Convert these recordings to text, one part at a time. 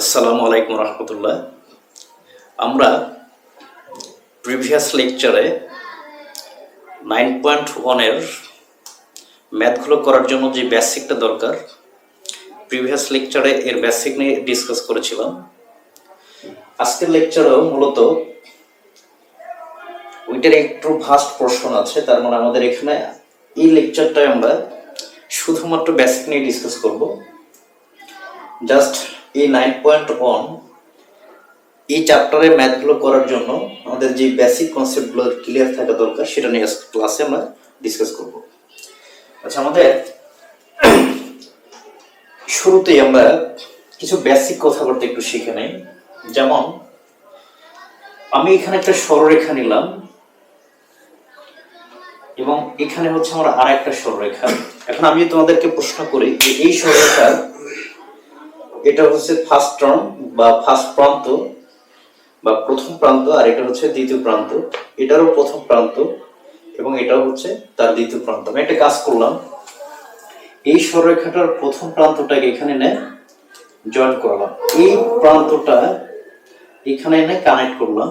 আসসালামু আলাইকুম রহমতুল্লাহ। আমরা প্রিভিয়াস লেকচারে নাইন পয়েন্ট ওয়ানের ম্যাথগুলো করার জন্য যে বেসিকটা দরকার প্রিভিয়াস লেকচারে এর বেসিক নিয়ে ডিসকাস করেছিলাম। আজকের লেকচারেও মূলত ওইটার একটু ভাস্ট পোর্শন আছে, তার মানে আমাদের এখানে এই লেকচারটায় আমরা শুধুমাত্র বেসিক নিয়ে ডিসকাস করব। জাস্ট এই নাইন পয়েন্ট ওয়ান এই চ্যাপ্টারের ম্যাথগুলো করার জন্য আমাদের যে বেসিক কনসেপ্টগুলো ক্লিয়ার থাকা দরকার, সেটা নিয়ে ক্লাসে আমরা ডিসকাস করব। আচ্ছা আমাদের শুরুতেই আমরা কিছু বেসিক কথাবার্তা একটু শিখে নেই। যেমন, আমি এখানে একটা সরলরেখা নিলাম, এবং এখানে হচ্ছে আমার আর একটা সরলরেখা এখন আমি তোমাদেরকে প্রশ্ন করি যে এই সরলরেখার এটা হচ্ছে ফার্স্ট টার্ম বা ফার্স্ট প্রান্ত বা প্রথম প্রান্ত, আর এটা হচ্ছে দ্বিতীয় প্রান্ত। এটারও প্রথম প্রান্ত এবং এটাও হচ্ছে তার দ্বিতীয় প্রান্ত। আমি একটা কাজ করলাম। এই সরলরেখাটার প্রথম প্রান্তটাকে এখানে এনে জয়েন করলাম। এই প্রান্তটা এখানে এনে কানেক্ট করলাম।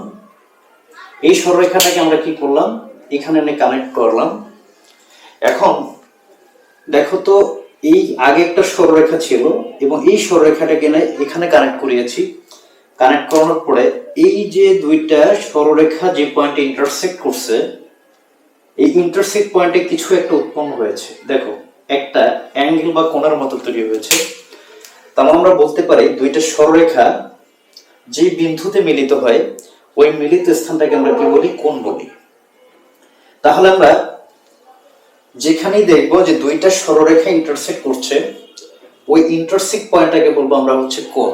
এই সরলরেখাটাকে আমরা কি করলাম? এখানে এনে কানেক্ট করলাম। এখন দেখো তো এই আগে একটা সরলরেখা ছিল এবং এই সরলরেখাটাকে এখানে কানেক্ট করিয়েছি। কানেক্ট করানোর পরে এই যে দুইটা সরলরেখা যে পয়েন্টে ইন্টারসেক্ট করছে, এই ইন্টারসেক্ট পয়েন্টে কিছু একটা উৎপন্ন হয়েছে। দেখো, একটা অ্যাঙ্গেল বা কোণার মতো তৈরি হয়েছে। মানে আমরা বলতে পারি দুইটা সরলরেখা যে বিন্দুতে মিলিত হয়, ওই মিলিত স্থানটাকে আমরা কি বলি? কোণ বলি। তাহলে আমরা যেখানেই দেখব যে দুইটা সরলরেখা ইন্টারসেক্ট করছে, ওই ইন্টারসেক্ট পয়েন্টটাকে বলব আমরা হচ্ছে কোণ।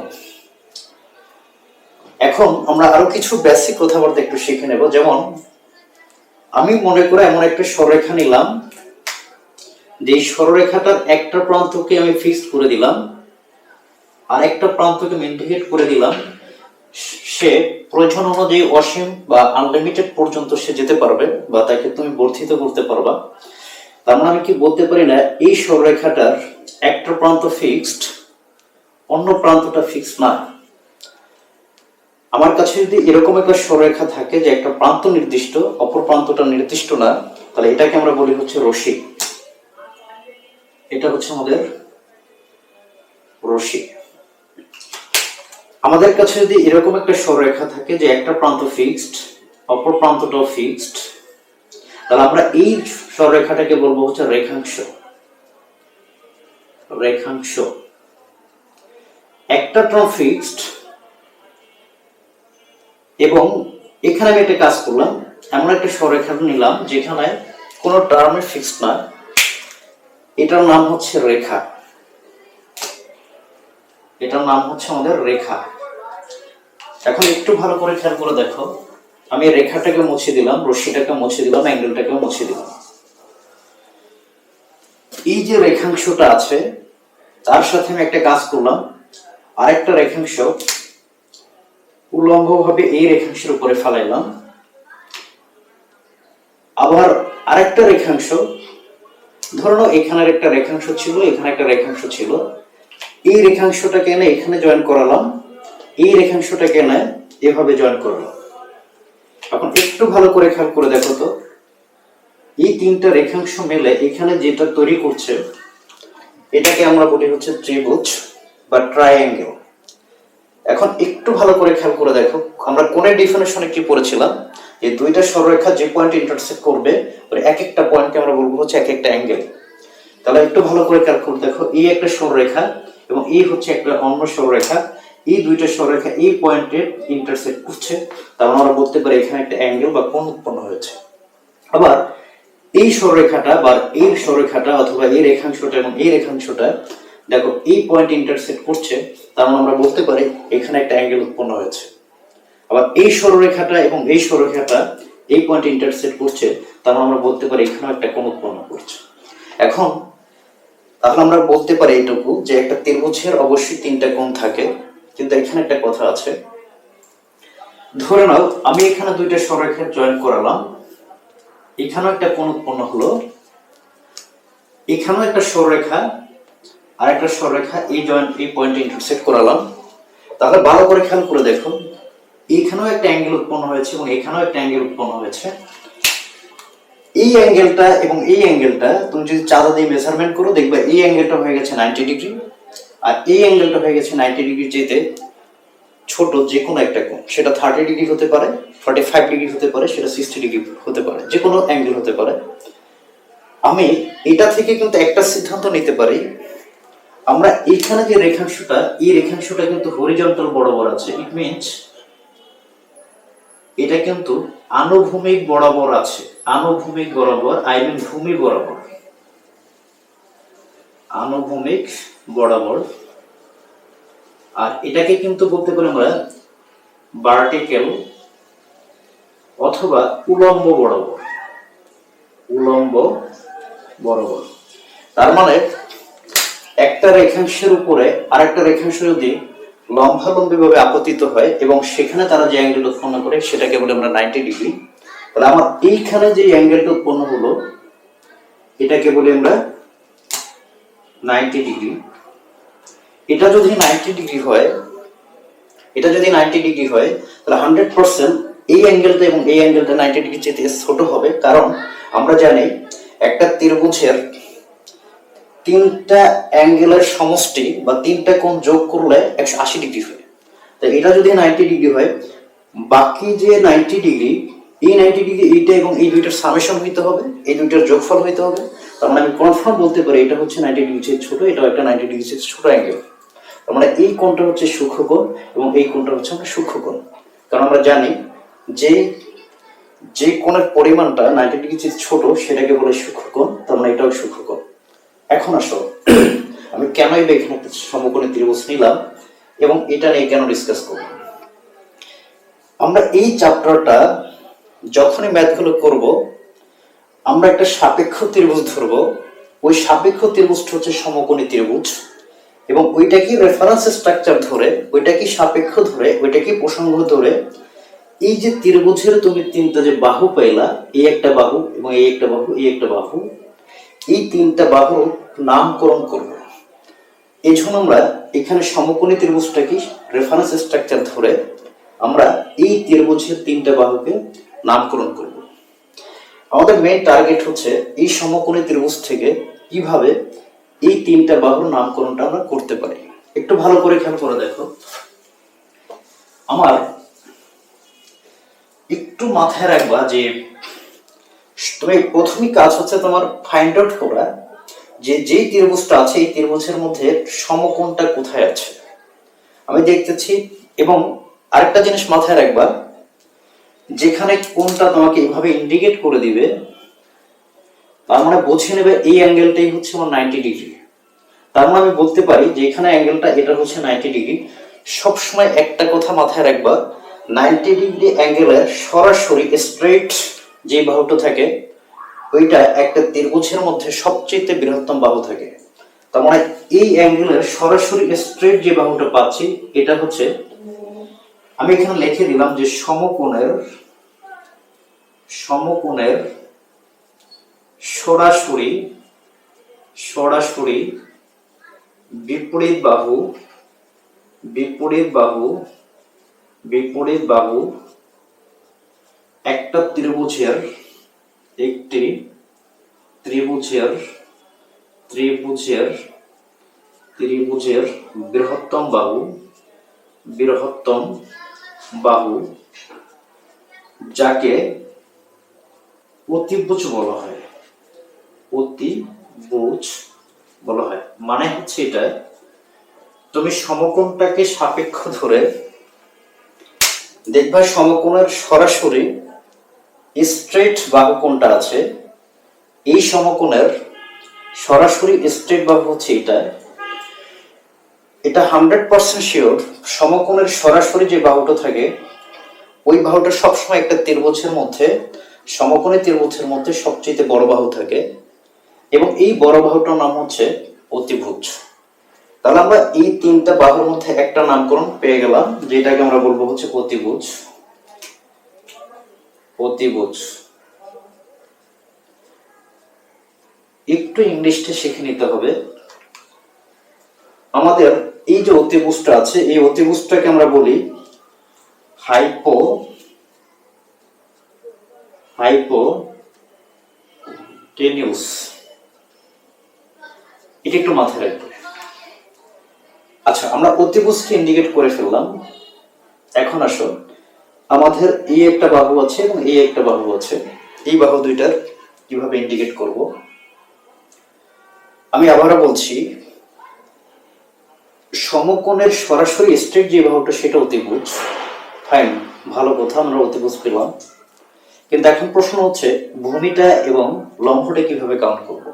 এখন আমরা আরও কিছু বেসিক কথাবার্তা একটু শিখে নেব। যেমন, আমি মনে করে এমন একটা সরলরেখা নিলাম, যে সরলরেখাটার একটা প্রান্তকে আমি ফিক্সড করে দিলাম, আর একটা প্রান্তকে ইন্ডিকেট করে দিলাম, সে প্রয়োজন অনুযায়ী অসীম বা আনলিমিটেড পর্যন্ত সে যেতে পারবে, বা তাকে তুমি বর্ধিত করতে পারবা। তার মানে আমি কি বলতে পারি না, এই সরলরেখাটার একটা প্রান্ত ফিক্সড অন্য প্রান্তটা ফিক্সড না। আমার কাছে যদি এরকম একটা সরলরেখা থাকে যে একটা প্রান্ত নির্দিষ্ট, অপর প্রান্তটা নির্দিষ্ট না, তাহলে এটাকে আমরা বলি হচ্ছে রশি এটা হচ্ছে আমাদের রশি আমাদের কাছে যদি এরকম একটা সরলরেখা থাকে যে একটা প্রান্ত ফিক্সড অপর প্রান্তটাও ফিক্সড তাহলে আমরা এই সরলরেখাটাকে বলব হচ্ছে রেখাংশ। রেখাংশ। একটা টার্ম ফিক্সড এবং এখানে আমি একটা কাজ করলাম, এমন একটা সরলরেখা নিলাম যেখানে কোনো টার্মে ফিক্সড না, এটার নাম হচ্ছে রেখা। এটার নাম হচ্ছে আমাদের রেখা। এখন একটু ভালো করে খেয়াল করে দেখো। আমি রেখাটাকে মুছে দিলাম, রশ্মিটাকে মুছে দিলাম অ্যাঙ্গেলটাকে মুছে দিলাম। এই যে রেখাংশটা আছে, তার সাথে আমি একটা কাজ করলাম। আরেকটা রেখাংশ উলম্বভাবে এই রেখাংশের উপরে ফেলাইলাম। আবার আরেকটা রেখাংশ, ধরো এখানের একটা রেখাংশ ছিল, এখানে একটা রেখাংশ ছিল। এই রেখাংশটাকে এনে এখানে জয়েন করালাম। এই রেখাংশটাকে এনে এভাবে জয়েন করলাম। এখন একটু ভালো করে খেয়াল করে দেখো তো। এই তিনটা রেখাংশ মেলে এখানে যেটা তৈরি করছে, এটাকে আমরা বলি হচ্ছে ত্রিভুজ বা ট্রায়াঙ্গেল এখন একটু ভালো করে খেয়াল করে দেখো, আমরা কোণের ডিফিনেশনে কি পড়েছিলাম? যে দুইটা সরলরেখা যে পয়েন্ট ইন্টারসেক্ট করবে, ওর এক একটা পয়েন্টকে আমরা বলব হচ্ছে এক একটা অ্যাঙ্গেল তাহলে একটু ভালো করে খেয়াল করে দেখো, এই একটা সরলরেখা এবং এই হচ্ছে একটা অন্য সরলরেখা। এই দুইটা সরলরেখা এই পয়েন্টে ইন্টারসেক্ট করছে। তার মানে আমরা বলতে পারি এখানে একটা অ্যাঙ্গেল বা কোণ উৎপন্ন হয়েছে। আবার এই সরলরেখাটা বা এই সরলরেখাটা অথবা এই রেখাংশটা এবং এই রেখাংশটা দেখো এই পয়েন্ট ইন্টারসেক্ট করছে, তার মানে আমরা বলতে পারি এখানে একটা অ্যাঙ্গেল উৎপন্ন হয়েছে। আবার এই সরলরেখাটা এবং এই সরলরেখাটা এই পয়েন্ট ইন্টারসেক্ট করছে, তার মানে আমরা বলতে পারি এখানেও একটা কোণ উৎপন্ন করছে। এখন তাহলে আমরা বলতে পারি এইটুকু যে একটা ত্রিভুজের অবশ্যই তিনটা কোণ থাকে। কিন্তু এখানে একটা কথা আছে। ধরে নাও, আমি এখানে দুইটা সরলরেখা জয়েন করালাম। এখানেও একটা কোণ উৎপন্ন হলো। এখানেও একটা সরলরেখা আর একটা সরলরেখা এই জয়েন্ট এই পয়েন্টে ইন্টারসেক্ট করালাম। তাহলে ভালো করে খেয়াল করে দেখো, এখানেও একটা অ্যাঙ্গেল উৎপন্ন হয়েছে এবং এখানেও একটা অ্যাঙ্গেল উৎপন্ন হয়েছে। এই অ্যাঙ্গেলটা এবং এই অ্যাঙ্গেলটা তুমি যদি চাঁদা দিয়ে মেজারমেন্ট করো, দেখবে এই অ্যাঙ্গেলটা হয়ে গেছে নাইনটি ডিগ্রি আর এই অ্যাঙ্গেলটা হয়ে গেছে নাইনটি ডিগ্রি যেতে ছোট যে কোনো একটা কোণ। সেটা থার্টি ডিগ্রি হতে পারে ফর্টি ফাইভ ডিগ্রি হতে পারে, সেটা সিক্সটি ডিগ্রি হতে পারে যে কোনো অ্যাঙ্গেল হতে পারে। আমি এটা থেকে কিন্তু একটা সিদ্ধান্ত নিতে পারি, আমরা এইখানে যে রেখাংশটা, এই রেখাংশটা কিন্তু হরিজন্টাল বরাবর আছে। ইট মিনস এটা কিন্তু আনুভূমিক বরাবর আছে, আনুভূমিক বরাবর আই মিন ভূমি বরাবর। আনুভূমিক বরাবর। আর এটাকে কিন্তু বলতে পারি আমরা ভার্টিক্যাল অথবা উলম্ব বরাবর। উলম্ব বরাবর। তার মানে একটা রেখাংশের উপরে আরেকটা রেখাংশ যদি লম্বালম্বী ভাবে আপতিত হয় এবং সেখানে তারা যে অ্যাঙ্গেল উৎপন্ন করে সেটাকে বলে আমরা নাইনটি ডিগ্রি তাহলে আমার এইখানে যে অ্যাঙ্গেলটা উৎপন্ন হলো, এটাকে বলি আমরা নাইনটি ডিগ্রি। এটা যদি নাইনটি ডিগ্রি হয়, এটা যদি নাইনটি ডিগ্রি হয়, তাহলে হান্ড্রেড পার্সেন্ট এই অ্যাঙ্গেলটা এবং এই অ্যাঙ্গেলটা নাইনটি ডিগ্রি চেয়ে ছোট হবে। কারণ আমরা জানি একটা ত্রিভুজের তিনটা অ্যাঙ্গেলের সমষ্টি বা তিনটা কোণ যোগ করলে একশো আশি ডিগ্রি হয়। তো এটা যদি নাইনটি ডিগ্রি হয়, বাকি যে নাইনটি ডিগ্রি, এই নাইনটি ডিগ্রি এইটা এবং এই দুইটার সামেশন হইতে হবে, এই দুইটার যোগফল হইতে হবে। তার মানে আমি কনফার্ম বলতে পারি এটা হচ্ছে নাইনটি ডিগ্রি চেয়ে ছোট, এটাও একটা নাইনটি ডিগ্রি চেয়ে ছোট অ্যাঙ্গেল তার মানে এই কোণটা হচ্ছে সূক্ষ্মকোণ এবং এই কোণটা হচ্ছে আমরা সূক্ষ্মকোণ। কারণ আমরা জানি যে যে কোণের পরিমাণটা নাইনটি ডিগ্রি চেয়ে ছোট, সেটাকে বলে সূক্ষ্মকোণ, তার মানে এটাও সূক্ষ্মকোণ। এখন আসো, আমি কেনই বা এখানে একটা সমকোণী ত্রিভুজ নিলাম এবং এটা নিয়ে কেন ডিসকাস করব? আমরা এই চ্যাপ্টারটা যখনই ম্যাথগুলো করব আমরা একটা সাপেক্ষ ত্রিভুজ ধরবো। ওই সাপেক্ষ ত্রিভুজটা হচ্ছে সমকোণী ত্রিভুজ। এবং ওইটা কি রেফারেন্স স্ট্রাকচার ধরে ওইটা কি সাপেক্ষ ধরে ওইটা কি প্রসঙ্গ ধরে, এই যে ত্রিভুজের তুমি তিনটা যে বাহু পাইলা, এই একটা বাহু এবং এই একটা বাহু, এই একটা বাহু, এই তিনটা বাহুর নামকরণ করব। এই জন্য আমরা এখানে সমকোণী ত্রিভুজটা কি রেফারেন্স স্ট্রাকচার ধরে, আমরা এই ত্রিভুজের তিনটা বাহুকে নামকরণ করব। আমাদের মেইন টার্গেট হচ্ছে এই সমকোণী ত্রিভুজ থেকে কীভাবে এই তিনটা বাহুর নামকরণটা আমরা করতে পারি। একটু ভালো করে খেয়াল করে দেখো। আমার একটু মাথায় রাখবা যে তুমি প্রথমই কাজ হচ্ছে তোমার ফাইন্ড আউট করা যে যেই ত্রিভুজটা আছে এই ত্রিভুজের মধ্যে সমকোণটা কোথায় আছে। আমি দেখতেছি এবং আরেকটা জিনিস মাথায় রাখবা যেখানে কোনটা তোমাকে এইভাবে ইন্ডিকেট করে দিবে, তার মানে বুঝে নেবে এই অ্যাঙ্গেলটাই হচ্ছে আমার নাইনটি ডিগ্রি তার মানে আমি বলতে পারি যে এখানে অ্যাঙ্গেলটা এটা হচ্ছে নাইনটি ডিগ্রি সবসময় একটা কথা মাথায় রাখবা নাইনটি ডিগ্রি অ্যাঙ্গেলের সরাসরি স্ট্রেট যে বাহুটা থাকে, ওইটা একটা ত্রিভুজের মধ্যে সবচেয়ে বৃহত্তম বাহু থাকে। তার মানে এই অ্যাঙ্গেলের সরাসরি স্ট্রেট যে বাহুটা পাচ্ছি, এটা হচ্ছে আমি এখানে লিখে দিলাম যে সমকোণের সমকোণের সরাসরি সরাসরি বিপরীত বাহু বিপরীত বাহু বিপরীত বাহু একটা ত্রিভুজের, একটি ত্রিভুজের ত্রিভুজের ত্রিভুজের বৃহত্তম বাহু, বৃহত্তম বাহু, যাকে অতিভুজ বলা হয়। অতিভুজ বলা হয়। মানে হচ্ছে এটা তুমি সমকোণটাকে সাপেক্ষ ধরে দেখবা সমকোণের সরাসরি স্ট্রেট বাহু কোনটা আছে? এই সমকোণের সরাসরি স্ট্রেট বাহু হচ্ছে এটা এটা হান্ড্রেড পার্সেন্ট শিওর সমকোণের সরাসরি যে বাহুটা থাকে, ওই বাহুটা সবসময় একটা ত্রিভুজের মধ্যে, সমকোণী ত্রিভুজের মধ্যে সবচেয়ে বড় বাহু থাকে, এবং এই বড় বাহুটার নাম হচ্ছে অতিভুজ। তাহলে আমরা এই তিনটা বাহুর মধ্যে একটা নামকরণ পেয়ে গেলাম, যেটাকে আমরা বলব হচ্ছে অতিভুজ। অতিভুজ। একটু ইংলিশটা শিখে নিতে হবে। আমাদের এই যে অতিভুজটা আছে, এই অতিভুজটাকে আমরা বলি হাইপো হাইপো টেনিউস। এটা একটু মাথায় রাখবে আচ্ছা আমরা অতিভুজকে ইন্ডিকেট করে ফেললাম। এখন আসো, আমাদের এই একটা বাহু আছে এবং এই একটা বাহু আছে। এই বাহু দুইটার কীভাবে ইন্ডিকেট করব? আমি আবারও বলছি সমকোণের সরাসরি স্ট্রেট যে বাহুটা সেটা অতিভুজ। ফাইন ভালো কথা, আমরা অতিভুজ পেলাম। কিন্তু এখন প্রশ্ন হচ্ছে, ভূমিটা এবং লম্বটা কীভাবে কাউন্ট করব?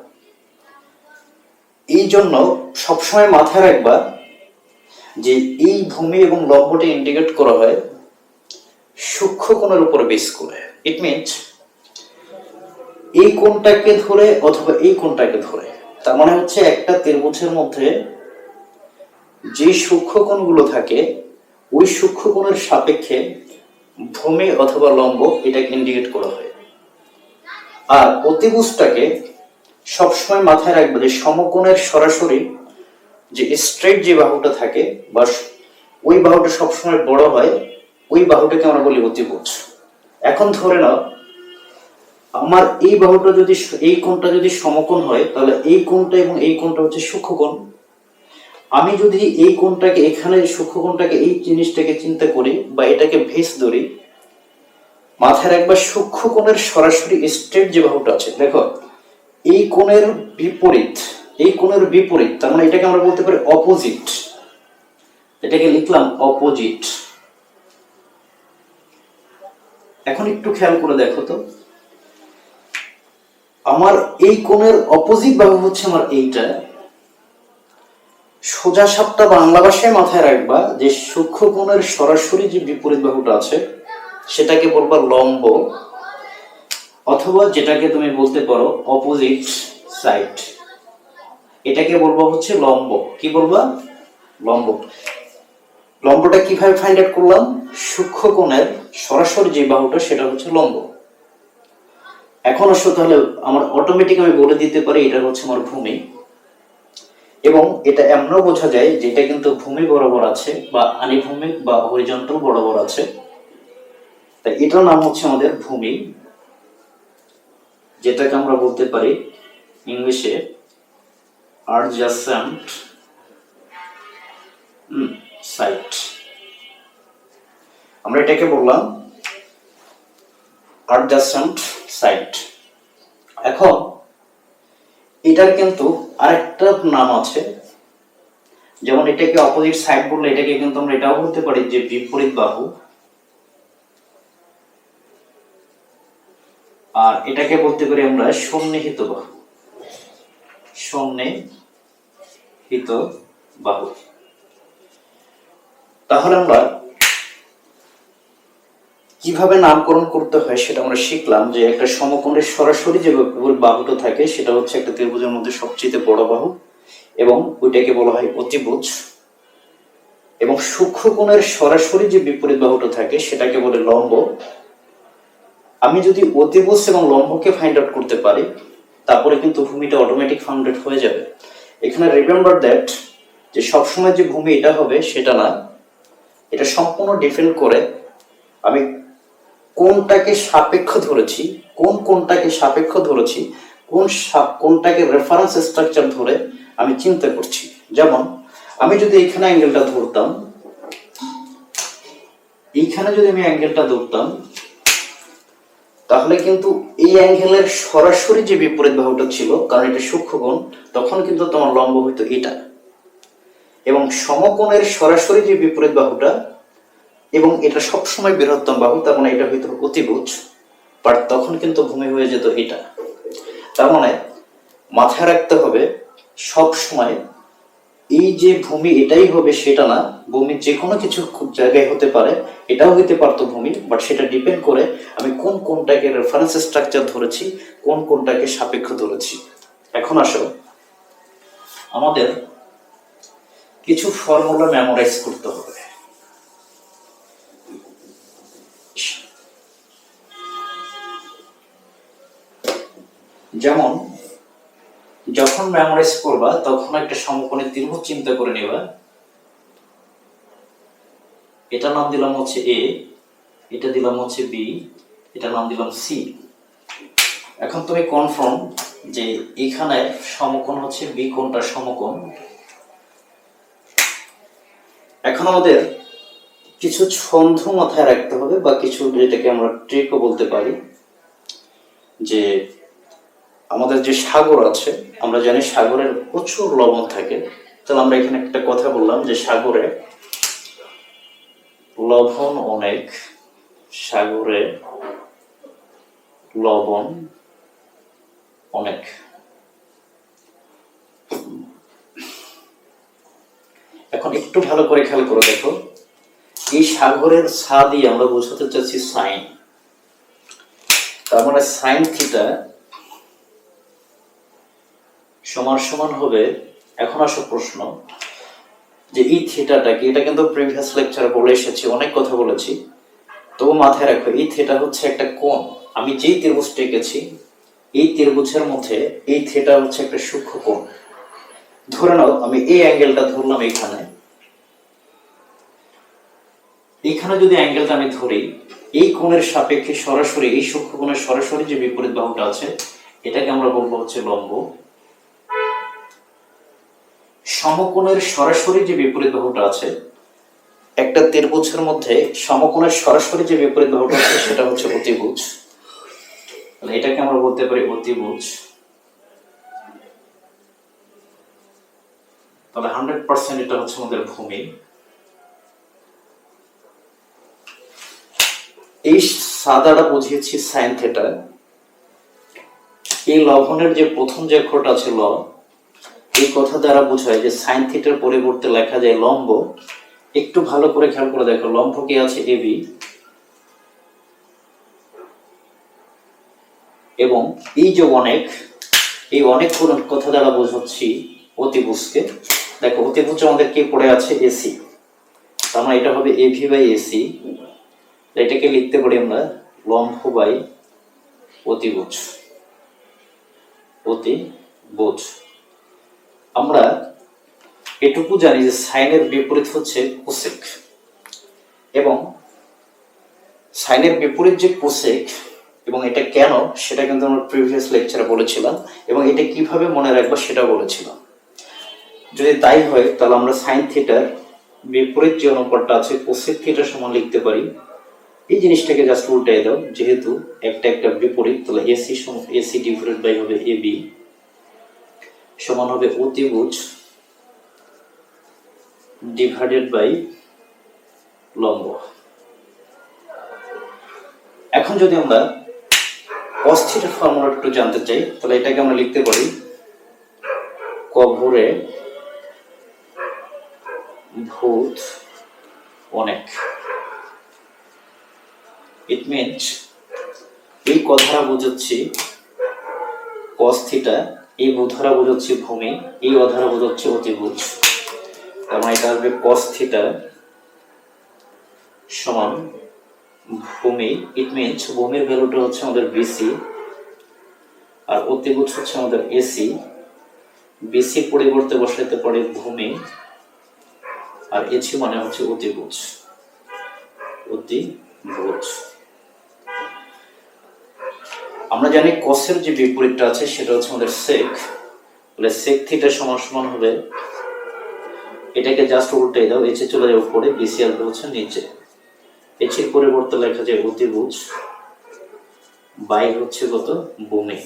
এই জন্য সবসময় মাথায় রাখবা যে এই ভূমি এবং লম্বটা ইন্ডিকেট করা হয় সূক্ষ্ম কোণের উপর বেস করে। ইট মিনস এই কোণটাকে ধরে অথবা এই কোণটাকে ধরে। তার মানে হচ্ছে একটা ত্রিভুজের মধ্যে যে সূক্ষ্ম কোণগুলো থাকে, ওই সূক্ষ্ম কোণের সাপেক্ষে ভূমি অথবা লম্ব এটাকে ইন্ডিকেট করা হয়। আর অতিভুজটাকে সবসময় মাথায় রাখবে যে সমকোণের সরাসরি যে স্ট্রেট যে বাহুটা থাকে, বা ওই বাহুটা সবসময় বড় হয়, ওই বাহুটাকে আমরা বলি অতিভুজ। এখন ধরে নাও, আমার এই বাহুটা যদি, এই কোণটা যদি সমকোণ হয়, তাহলে এই কোণটা এবং এই কোণটা হচ্ছে সূক্ষ্মকোণ আমি যদি এই কোণটাকে, এখানে সূক্ষ্মকোণটাকে এই জিনিসটাকে চিন্তা করি বা এটাকে ভেস ধরি মাথায় রাখবার সূক্ষ্মকোণের সরাসরি স্ট্রেট যে বাহুটা আছে, দেখো, এই কোণের বিপরীত, এই কোণের বিপরীত, তার মানে এটাকে আমরা বলতে পারি অপোজিট এটাকে লিখলাম অপোজিট এখন একটু খেয়াল করে দেখো তো, আমার এই কোণের অপোজিট বাহু হচ্ছে আমার এইটা সোজা সাপটা বাংলা ভাষায় মাথায় রাখবা যে সূক্ষ্ম কোণের সরাসরি যে বিপরীত বাহুটা আছে, সেটাকে বলবা লম্ব, অথবা যেটাকে তুমি বলতে পারো অপোজিট সাইড এটাকে বলব হচ্ছে লম্ব। কি বলবা? লম্ব। লম্বটা কীভাবে ফাইন্ড আউট করলাম? সূক্ষ্ম কোণের সরাসরি যে বাহুটা, সেটা হচ্ছে লম্ব। এখন আসো তাহলে, আমার অটোমেটিক আমি বলে দিতে পারি এটা হচ্ছে আমার ভূমি। এবং এটা এমনও বোঝা যায় যে এটা কিন্তু ভূমি বরাবর আছে বা আনিভূমিক বা হরিজন্টাল বরাবর আছে। তাই এটার নাম হচ্ছে আমাদের ভূমি, যেটাকে আমরা বলতে পারি ইংলিশে আর্জাসেন্ট সাইট আমরা এটাকে বললাম আর্জাসেন্ট সাইট এখন এটার কিন্তু আরেকটা নাম আছে। যেমন এটাকে অপোজিট সাইড বললে এটাকে কিন্তু আমরা এটাও বলতে পারি যে বিপরীত বাহু। আর এটাকে বলতে পারি আমরা সন্নিহিত বাহু। সন্নিহিত বাহু। তাহলে আমরা কীভাবে নামকরণ করতে হয় সেটা আমরা শিখলাম যে একটা সমকোণের সরাসরি যে বাহুটা থাকে সেটা হচ্ছে একটা ত্রিভুজের মধ্যে সবচেয়ে বড় বাহু এবং ওইটাকে বলা হয় অতিভুজ। এবং সূক্ষ্মকোণের সরাসরি যে বিপরীত বাহুটা থাকে সেটাকে বলে লম্ব। আমি যদি অতিভুজ এবং লম্বকে ফাইন্ড আউট করতে পারি, তারপরে কিন্তু ভূমিটা অটোমেটিক ফাউন্ডেড হয়ে যাবে। এখানে রিমেম্বার দ্যাট যে সবসময় যে ভূমি এটা হবে সেটা না। এটা সম্পূর্ণ ডিপেন্ড করে আমি কোনটাকে সাপেক্ষ ধরেছি, কোন কোনটাকে সাপেক্ষ ধরেছি, কোন কোনটাকে রেফারেন্স স্ট্রাকচার ধরে আমি চিন্তা করছি। যেমন, আমি যদি এখানে অ্যাঙ্গেলটা ধরতাম, এইখানে যদি আমি অ্যাঙ্গেলটা ধরতাম, তাহলে কিন্তু এই অ্যাঙ্গেলের সরাসরি যে বিপরীত বাহুটা ছিল, কারণ এটা সূক্ষ্মকোণ তখন কিন্তু তোমার লম্ব হইতো এটা। এবং সমকোণের সরাসরি যে বিপরীত বাহুটা এবং এটা সবসময় বৃহত্তম বাহু, তার মানে এটা হইতো অতিভুজ বাট তখন কিন্তু ভূমি হয়ে যেত এটা। তার মানে মাথায় রাখতে হবে সব সময় এই যে ভূমি এটাই হবে সেটা না, ভূমি যে কোনো কিছু জায়গায় হতে পারে, এটাও হইতে পারতো ভূমি বাট সেটা ডিপেন্ড করে আমি কোন কোনটাকে রেফারেন্স স্ট্রাকচার ধরেছি, কোন কোনটাকে সাপেক্ষ ধরেছি। এখন আসো, আমাদের কিছু ফর্মুলা মেমোরাইজ করতে হবে। যেমন, যখন মেমোরাইজ করবা, তখন একটা সমকোণী ত্রিভুজ চিন্তা করে নেবা। এটা নাম দিলাম হচ্ছে এ এটা দিলাম হচ্ছে বি এটা নাম দিলাম সি এখন তুমি কনফার্ম যে এখানে সমকোণ হচ্ছে বি কোণটা সমকোণ? এখন আমাদের কিছু ছন্দ মাথায় রাখতে হবে বা কিছু যেটাকে আমরা ট্রিকও বলতে পারি, যে আমাদের যে সাগর আছে, আমরা জানি সাগরের প্রচুর লবণ থাকে। তাহলে আমরা এখানে একটা কথা বললাম যে সাগরে লবণ অনেক, সাগরে লবণ অনেক। এখন একটু ভালো করে খেয়াল করে দেখো। এই সাগরের ছা দিয়ে আমরা বোঝাতে চাচ্ছি সাইন। তার মানে সাইন থিটা সমান সমান হবে। এখন আসো প্রশ্ন। যে এই থিটাটা কি? এটা কিন্তু প্রিভিয়াস লেকচারে বলে এসেছি, অনেক কথা বলেছি। তবু মাথায় রাখো, এই থিটা হচ্ছে একটা কোণ। আমি যেই ত্রিভুজটা এঁকেছি এই ত্রিভুজের মধ্যে এই থিটা হচ্ছে একটা সূক্ষ্ম কোণ। ধরে নাও, আমি এই অ্যাঙ্গেলটা ধরলাম এখানে। এখানে যদি অ্যাঙ্গেলটা আমি ধরি, এই কোণের সাপেক্ষে সরাসরি, এই সূক্ষ্ম কোণের সরাসরি যে বিপরীত বাহুটা আছে, এটাকে আমরা বলব হচ্ছে লম্ব। সমকোণের সরাসরি যে বিপরীত বাহুটা আছে, একটা ত্রিভুজের মধ্যে সমকোণের সরাসরি যে বিপরীত বাহুটা আছে, সেটা হচ্ছে অতিভুজ। তাহলে এটাকে আমরা বলতে পারি অতিভুজ। তাহলে হান্ড্রেড পার্সেন্ট এটা হচ্ছে আমাদের ভূমি। এই সাদাটা বুঝিয়েছি সাইন থেটা এই লবণের যে প্রথম যে অক্ষরটা আছে ল এই কথা দ্বারা বোঝায় যে সাইন থিটার পরিবর্তে লেখা যায় লম্ব। একটু ভালো করে খেয়াল করে দেখো, লম্ব কি আছে? এবি এবং এই যে অনেক, এই অনেক কথা দ্বারা বোঝাচ্ছি অতিভুজকে। দেখো, অতিভুজ আমাদের কি পড়ে আছে? এসি তার মানে এটা হবে এভি বাই এসি এটাকে লিখতে পারি আমরা লম্ব বাই অতিভুজ। অতিভুজ। আমরা এটুকু জানি যে সাইনের বিপরীত হচ্ছে কোসেক। এবং সাইনের বিপরীত যে কোসেক এবং এটা কেন, সেটা কিন্তু আমরা প্রিভিয়াস লেকচারে বলেছিলাম এবং এটা কীভাবে মনে রাখব সেটা বলেছিলাম। যদি তাই হয়, তাহলে আমরা সাইন থিটার বিপরীত যে অনুপাতটা আছে, কোসেক থিটার সমান লিখতে পারি। এই জিনিসটাকে জাস্ট উল্টাই দাও, যেহেতু একটা একটা বিপরীত, তাহলে এসি এসি ডিভাইডেড বাই হবে এ বি সমান হবে অতিভুজ ডিভাইডেড বাই লম্ব। এখন যদি আমরা থিটার ফর্মুলা একটু জানতে চাই, তাহলে এটাকে আমরা লিখতে পারি কভরে ভূত অনেক। ইট মিনস এই কথাটা বোঝাচ্ছি cos থিটা এই বোধারা বোঝাচ্ছি ভূমি, এই অধারা বোঝাচ্ছি অতিভুজ। তার মানে এটা cos থিটা সমান ভূমি। ইট মিনস ভূমির ভ্যালুটা হচ্ছে আমাদের বিসি আর অতিভুজ হচ্ছে আমাদের এসি বিসি পরিবর্তে বসাইতে পারে ভূমি আর এসি মানে হচ্ছে অতিভুজ। অতিভুজ। আমরা জানি কসের যে বিপরীতটা আছে, সেটা হচ্ছে আমাদের সেক তাহলে সেক থিটা সমান সমান হবে এটাকে জাস্ট উল্টে দাও এসে চলে যাবে উপরে বিসি আসবে হচ্ছে নিচে। এচির পরিবর্তে লেখা যায় অতিভুজ বাই হচ্ছে কত? ভূমি।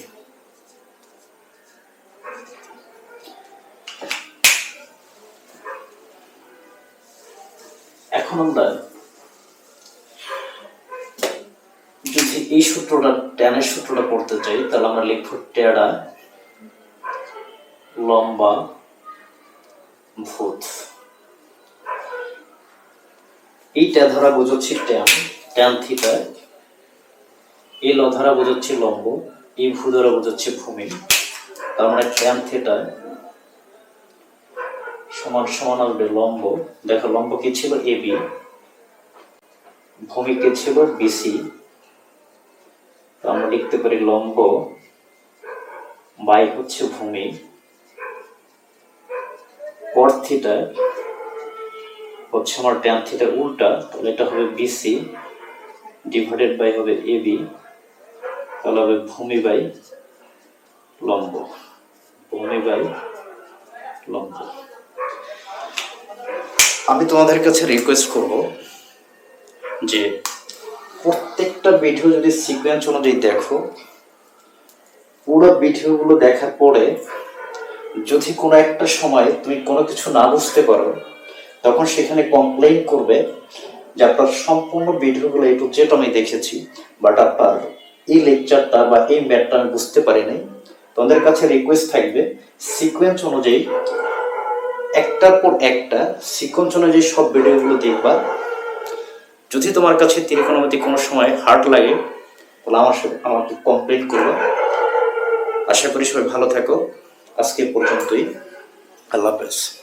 এখন আমরা যদি এই সূত্রটা, ট্যানের সূত্রটা পড়তে চাই, তাহলে আমরা লিখব টেড়া লম্বা ভূত। এইটা ধরা বোঝাচ্ছি ট্যান ট্যান থিটা। এই ল ধরা বোঝাচ্ছি লম্ব, এই ভূ ধরা বোঝাচ্ছি ভূমি। তার মানে ট্যান থিটা সমান সমান আসবে লম্ব। দেখো, লম্ব কি ছিল? A B. ভূমি কি ছিল? বিসি আমরা লিখতে পারি লম্ব বাই হচ্ছে ভূমি। কর থিটা হচ্ছে আমার ট্যান থিটার উল্টা, তাহলে এটা হবে বিসি ডিভাইডেড বাই হবে এবি তাহলে হবে ভূমি বাই লম্ব, ভূমি বাই লম্ব। আমি তোমাদের কাছে রিকোয়েস্ট করব যে প্রত্যেকটা ভিডিও যদি সিকোয়েন্স অনুযায়ী দেখো, পুরো ভিডিওগুলো দেখার পরে যদি কোনো একটা সময় তুমি কোনো কিছু না বুঝতে পারো, তখন সেখানে কমপ্লেইন করবে যে আপনার সম্পূর্ণ ভিডিওগুলো একটু যেটা আমি দেখেছি বাট আপনার এই লেকচারটা বা এই ম্যাটটা আমি বুঝতে পারি নাই তোমাদের কাছে রিকোয়েস্ট থাকবে সিকোয়েন্স অনুযায়ী একটার পর একটা সিকোয়েন্স অনুযায়ী সব ভিডিওগুলো দেখবা যদি তোমার কাছে ত্রিকোণমিতি কোনো সময় হার্ট লাগে, তাহলে আমার আমাকে কমপ্লেন করো। আশা করি সবাই ভালো থাকো। আজকে পর্যন্তই। আল্লাহ হাফেজ।